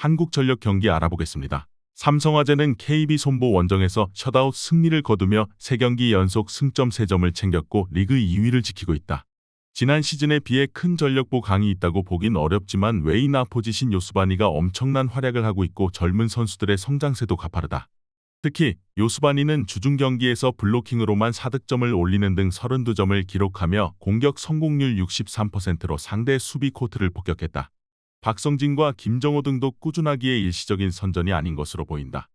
한국전력 경기 알아보겠습니다. 삼성화재는 KB 손보 원정에서 셧아웃 승리를 거두며 3경기 연속 승점 3점을 챙겼고 리그 2위를 지키고 있다. 지난 시즌에 비해 큰 전력보 강이 있다고 보긴 어렵지만 웨인 아포지신 요스바니가 엄청난 활약을 하고 있고 젊은 선수들의 성장세도 가파르다. 특히 요스바니는 주중 경기에서 블로킹으로만 4득점을 올리는 등 32점을 기록하며 공격 성공률 63%로 상대 수비 코트를 폭격했다. 박성진과 김정호 등도 꾸준하기에 일시적인 선전이 아닌 것으로 보인다.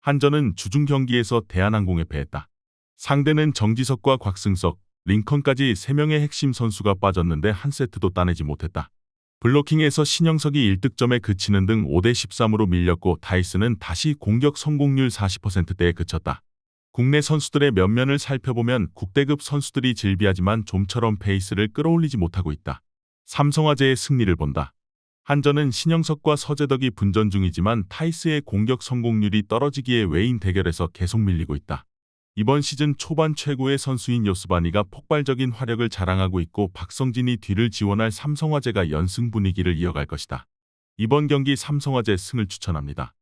한전은 주중 경기에서 대한항공에 패했다. 상대는 정지석과 곽승석, 링컨까지 3명의 핵심 선수가 빠졌는데 한 세트도 따내지 못했다. 블로킹에서 신영석이 1득점에 그치는 등 5대 13으로 밀렸고 다이스는 다시 공격 성공률 40%대에 그쳤다. 국내 선수들의 면면을 살펴보면 국대급 선수들이 질비하지만 좀처럼 페이스를 끌어올리지 못하고 있다. 삼성화재의 승리를 본다. 한전은 신영석과 서재덕이 분전 중이지만 타이스의 공격 성공률이 떨어지기에 외인 대결에서 계속 밀리고 있다. 이번 시즌 초반 최고의 선수인 요스바니가 폭발적인 화력을 자랑하고 있고 박성진이 뒤를 지원할 삼성화재가 연승 분위기를 이어갈 것이다. 이번 경기 삼성화재 승을 추천합니다.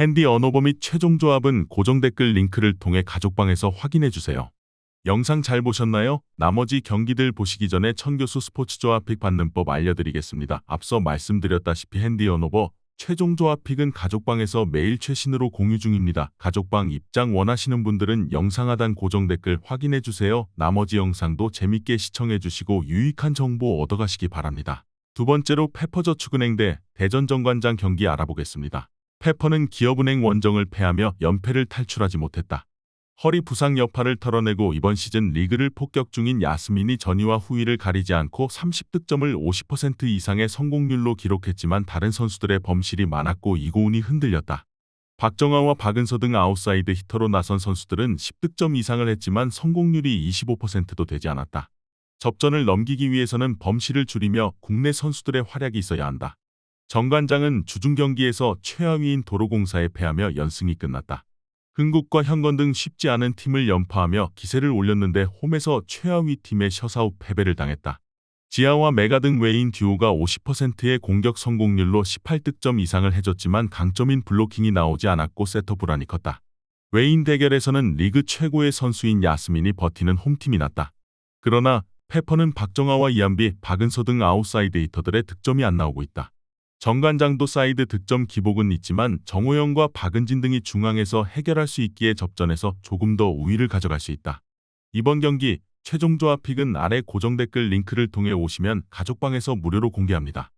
핸디 언어버 및 최종 조합은 고정 댓글 링크를 통해 가족방에서 확인해 주세요. 영상 잘 보셨나요? 나머지 경기들 보시기 전에 천교수 스포츠 조합 픽 받는 법 알려드리겠습니다. 앞서 말씀드렸다시피 핸디 언어버 최종 조합 픽은 가족방에서 매일 최신으로 공유 중입니다. 가족방 입장 원하시는 분들은 영상 하단 고정 댓글 확인해 주세요. 나머지 영상도 재밌게 시청해 주시고 유익한 정보 얻어가시기 바랍니다. 두 번째로 페퍼저축은행 대 대전정관장 경기 알아보겠습니다. 페퍼는 기업은행 원정을 패하며 연패를 탈출하지 못했다. 허리 부상 여파를 털어내고 이번 시즌 리그를 폭격 중인 야스민이 전위와 후위를 가리지 않고 30득점을 50% 이상의 성공률로 기록했지만 다른 선수들의 범실이 많았고 이고운이 흔들렸다. 박정아와 박은서 등 아웃사이드 히터로 나선 선수들은 10득점 이상을 했지만 성공률이 25%도 되지 않았다. 접전을 넘기기 위해서는 범실을 줄이며 국내 선수들의 활약이 있어야 한다. 정관장은 주중 경기에서 최하위인 도로공사에 패하며 연승이 끝났다. 흥국과 현건 등 쉽지 않은 팀을 연파하며 기세를 올렸는데 홈에서 최하위 팀의 셔사웃 패배를 당했다. 지아와 메가 등 외인 듀오가 50%의 공격 성공률로 18득점 이상을 해줬지만 강점인 블로킹이 나오지 않았고 세터 불안이 컸다. 외인 대결에서는 리그 최고의 선수인 야스민이 버티는 홈팀이 났다. 그러나 페퍼는 박정아와 이한비, 박은서 등 아웃사이드 히터들의 득점이 안 나오고 있다. 정관장도 사이드 득점 기복은 있지만 정호영과 박은진 등이 중앙에서 해결할 수 있기에 접전에서 조금 더 우위를 가져갈 수 있다. 이번 경기 최종 조합 픽은 아래 고정 댓글 링크를 통해 오시면 가족방에서 무료로 공개합니다.